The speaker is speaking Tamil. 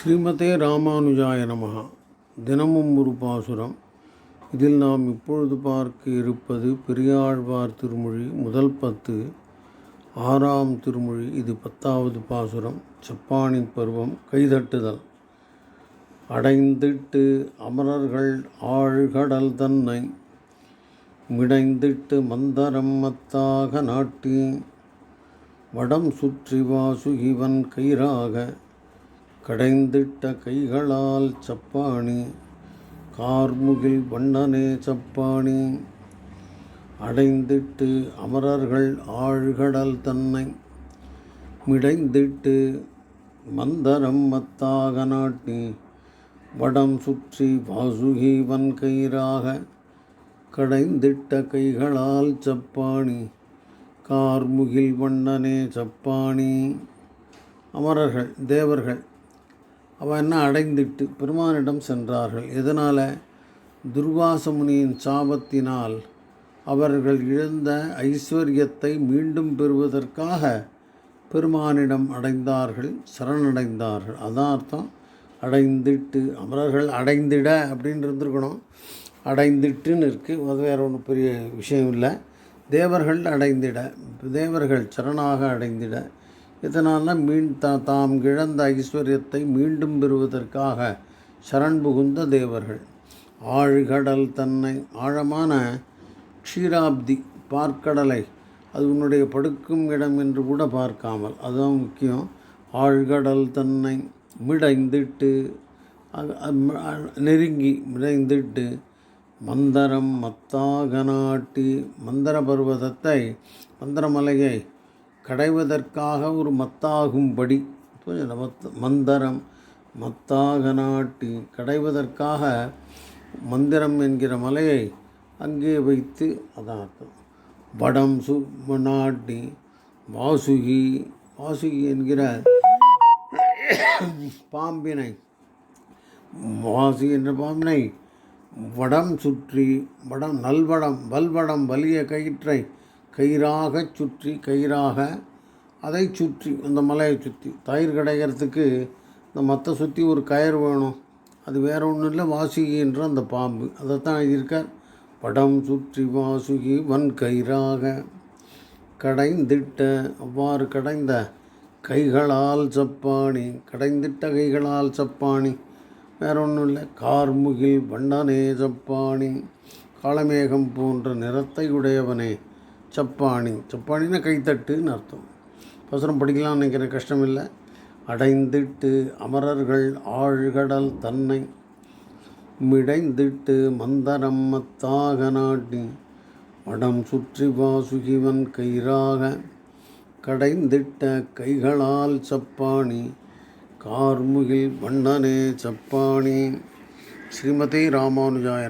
ஸ்ரீமதே ராமானுஜாய நமகா தினமும் ஒரு பாசுரம். இதில் நாம் இப்பொழுது பார்க்க இருப்பது பெரியாழ்வார் திருமொழி முதல் பத்து ஆறாம் திருமொழி இது பத்தாவது பாசுரம் செப்பாணி பருவம் கைதட்டுதல். அடைந்திட்டு அமரர்கள் ஆழ்கடல் தன்னை மிடைந்திட்டு மந்தரம் மத்தாக நாட்டி வடம் சுற்றி வாசுகிவன் கயிறாக கடைந்திட்ட கைகளால் சப்பாணி கார்முகில் வண்ணனே சப்பாணி அடைந்திட்டு அமரர்கள் ஆழ்கடல் தன்னை மிடைந்திட்டு மந்தரம் மத்தாக நாட்டி வடம் சுற்றி வாசுகீவன் கயிறாக கடைந்திட்ட கைகளால் சப்பாணி கார்முகில் வண்ணனே சப்பாணி அமரர்கள் தேவர்கள் அவன் என்ன அடைந்திட்டு பெருமானிடம் சென்றார்கள். எதனால்? துர்வாச முனியின் சாபத்தினால் அவர்கள் இழந்த ஐஸ்வர்யத்தை மீண்டும் பெறுவதற்காக பெருமானிடம் அடைந்தார்கள் சரணடைந்தார்கள். அதான் அர்த்தம். அடைந்திட்டு அமரர்கள் அடைந்திட அப்படின்னு இருந்திருக்கணும். அடைந்திட்டுன்னு இருக்குது அது வேறு ஒன்றும் பெரிய விஷயம் இல்லை. தேவர்கள் அடைந்திட தேவர்கள் சரணாக அடைந்திட இதனால் மீன் தா தாம் இழந்த ஐஸ்வர்யத்தை மீண்டும் பெறுவதற்காக சரண் புகுந்த தேவர்கள். ஆழ்கடல் தன்னை ஆழமான க்ஷீராப்தி பார்க்கடலை அது உன்னுடைய படுக்கும் இடம் என்று கூட பார்க்காமல் அதுதான் முக்கியம். ஆழ்கடல் தன்னை மிடைந்திட்டு நெருங்கி மிடைந்திட்டு மந்தரம் மத்தாக நாட்டி மந்தர பர்வதத்தை மந்திரமலையை கடைவதற்காக ஒரு மத்தாகும்படி. மத் மந்தரம் மத்தாக நாட்டி கடைவதற்காக மந்திரம் என்கிற மலையை அங்கே வைத்து அதான் அர்த்தம். வடம் சு நாட்டி வாசுகி வாசுகி என்கிற பாம்பினை வாசு என்ற பாம்பினை வடம் சுற்றி வடம் நல்வடம் வல்வடம் வலிய கயிற்றை கயிறாக சுற்றி கயிறாக அதை சுற்றி அந்த மலையை சுற்றி. தயிர் கிடைக்கிறதுக்கு இந்த மற்ற சுற்றி ஒரு கயிறு வேணும். அது வேறு ஒன்றும் இல்லை வாசுகி என்ற அந்த பாம்பு. அதைத்தான் எழுதியிருக்கார். படம் சுற்றி வாசுகி வன் கயிறாக கடைந்திட்ட அவ்வாறு கடைந்த கைகளால் சப்பாணி கடைந்திட்ட கைகளால் சப்பாணி வேற ஒன்றும் இல்லை கார்முகில் வண்ணனே சப்பாணி காளமேகம் போன்ற நிறத்தை உடையவனே. சப்பாணி சப்பானின்னா கைத்தட்டுன்னு அர்த்தம். பசுரம் படிக்கலாம்னு நினைக்கிறேன் கஷ்டம் இல்லை அடைந்திட்டு அமரர்கள் ஆழ்கடல் தன்னை மிடைந்திட்டு மந்தரம் மத்தாக நாட்டி வடம் சுற்றி வாசுகிவன் கயிறாக கடைந்திட்ட கைகளால் சப்பாணி கார்முகில் வண்ணனே சப்பாணி ஸ்ரீமதி ராமானுஜாய